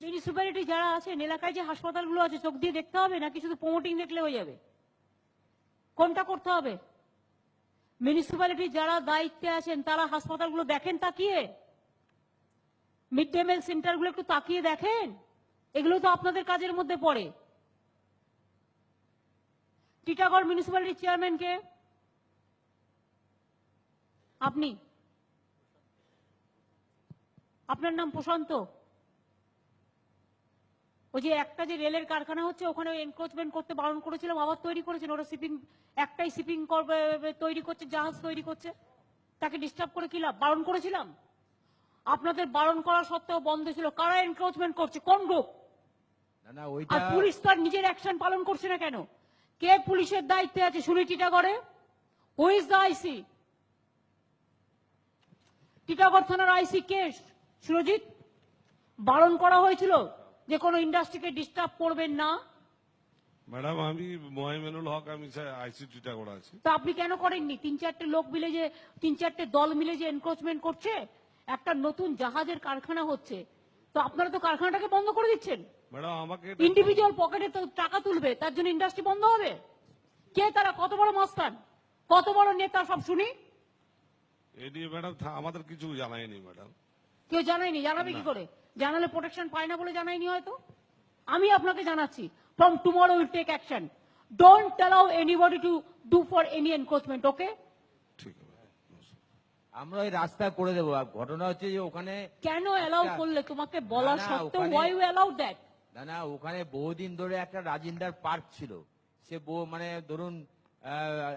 Municipality যারা আছেন, এলাকায় যে হাসপাতালগুলো আছে, চোখ দিয়ে দেখতে হবে নাকি শুধু প্রমোটিং দেখলে হয়ে যাবে? কোনটা করতে হবে? মিউনিসিপ্যালিটি যারা দায়িত্বে আছেন, তারা হাসপাতালগুলো দেখেন, তাকিয়ে? মিড ডে মিল সেন্টারগুলো একটু তাকিয়ে দেখেন? এগুলো তো আপনাদের কাজের মধ্যে পড়ে। টিটাগড় মিউনিসিপ্যালিটির চেয়ারম্যানকে আপনি। আপনার নাম প্রশান্ত। ওই যে একটা যে রেলের কারখানা হচ্ছে ওখানে এনক্রোচমেন্ট করতে বারণ করেছিলাম আবার তৈরি করেছেন ওরা শিপিং একটাই শিপিং তৈরি করছে জাহাজ তৈরি করছে। তাকে ডিস্টার্ব করে কি লাভ? বারণ করেছিলাম? আপনাদের বারণ করা সত্ত্বেও বন্ধ ছিল। কারা এনক্রোচমেন্ট করছে? কোন গ্রুপ আর পুলিশ তো আর নিজের অ্যাকশন পালন করছে না কেন? কে পুলিশের দায়িত্বে আছে? শুনি টিটাগড়ে। Who is the IC Titagarh থানার আইসি কে? সুরজিৎ? বারণ করা হয়েছিল? যে কোনো ইন্ডাস্ট্রিকে ডিস্টার্ব করবেন না। ম্যাডাম আমি মোহাইমেনুল হক আমি আইসিটিটা করা আছি। তা আপনি কেন করেননি? তিন চারটে লোক মিলে যে তিন চারটে দল মিলে যে এনক্রোচমেন্ট করছে একটা নতুন জাহাজের কারখানা হচ্ছে। তো আপনারা তো কারখানাটাকে বন্ধ করে দিচ্ছেন। ম্যাডাম আমাকে ইন্ডিভিজুয়াল পকেটে তো টাকা তুলবে তার জন্য ইন্ডাস্ট্রি বন্ধ হবে। কে তারা? কত বড় মাস্তান? কত বড় নেতা সব শুনি? এ নিয়ে ম্যাডাম আমাদের কিছু জানায়নি ম্যাডাম। কেউ জানায়নি? জানাবে কি করে? জানালে প্রোটেকশন পায় না বলে জানায়নি হয়তো। আমি আপনাকে জানাচ্ছি from tomorrow will take action don't allow anybody to do for any encroachment okay আমরা ওই রাস্তা করে দেবো। ঘটনা হচ্ছে যে ওখানে কেন অ্যালাউ করলে? তোমাকে বলা সত্ত্বেও ওয়াই ইউ অ্যালাউ দ্যাট না না ওখানে বহুদিন ধরে একটা রাজিন্দার পার্ক ছিল। সে মানে ধরুন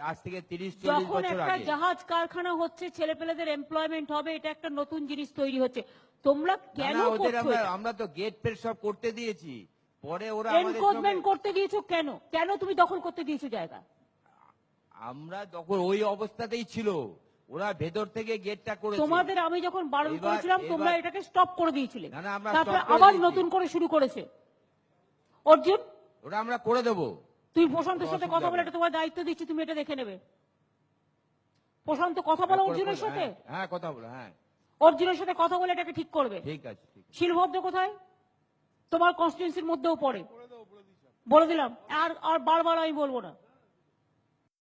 আজ থেকে তিরিশ চল্লিশ যখন বছর একটা আগে। জাহাজ কারখানা হচ্ছে ছেলেপেলেদের এমপ্লয়মেন্ট হবে এটা একটা নতুন জিনিস তৈরি হচ্ছে। তোমরা কেন না, ওদের করছ আমরা এটা? আমরা তো গেট ফেট সব করতে দিয়েছি। পরে ওরা আমাদের করতে দিয়েছ কেন? কেন তুমি দখল করতে দিয়েছ জায়গা? আমরা ওই অবস্থাতেই ছিল। ওরা ভেতর থেকে গেটটা করেছে। তোমাদের আমি যখন বারণ এবার- করেছিলাম তোমরা এবার- এটাকে স্টপ করে দিয়েছিলে। না, না, আমরা তারপরে করে আবার দিয়েছি। নতুন করে শুরু করেছে। অর্জুন? ওটা আমরা করে দেবো। তুই প্রশান্তের সাথে কথা বলে তোমার দায়িত্ব দিচ্ছি তুমি এটা দেখে নেবে। প্রশান্ত কথা বলো হ্যাঁ, অর্জুনের সাথে? হ্যাঁ, হ্যাঁ কথা বলো হ্যাঁ। অর্জুনের সাথে কথা বলে এটাকে ঠিক করবে? ঠিক আছে ঠিক আছে। শিলভদ্র কোথায়? তোমার কনস্টিটিউন্সির মধ্যেও পড়ে। বলে দিলাম। আর আর বারবার আমি বলব না।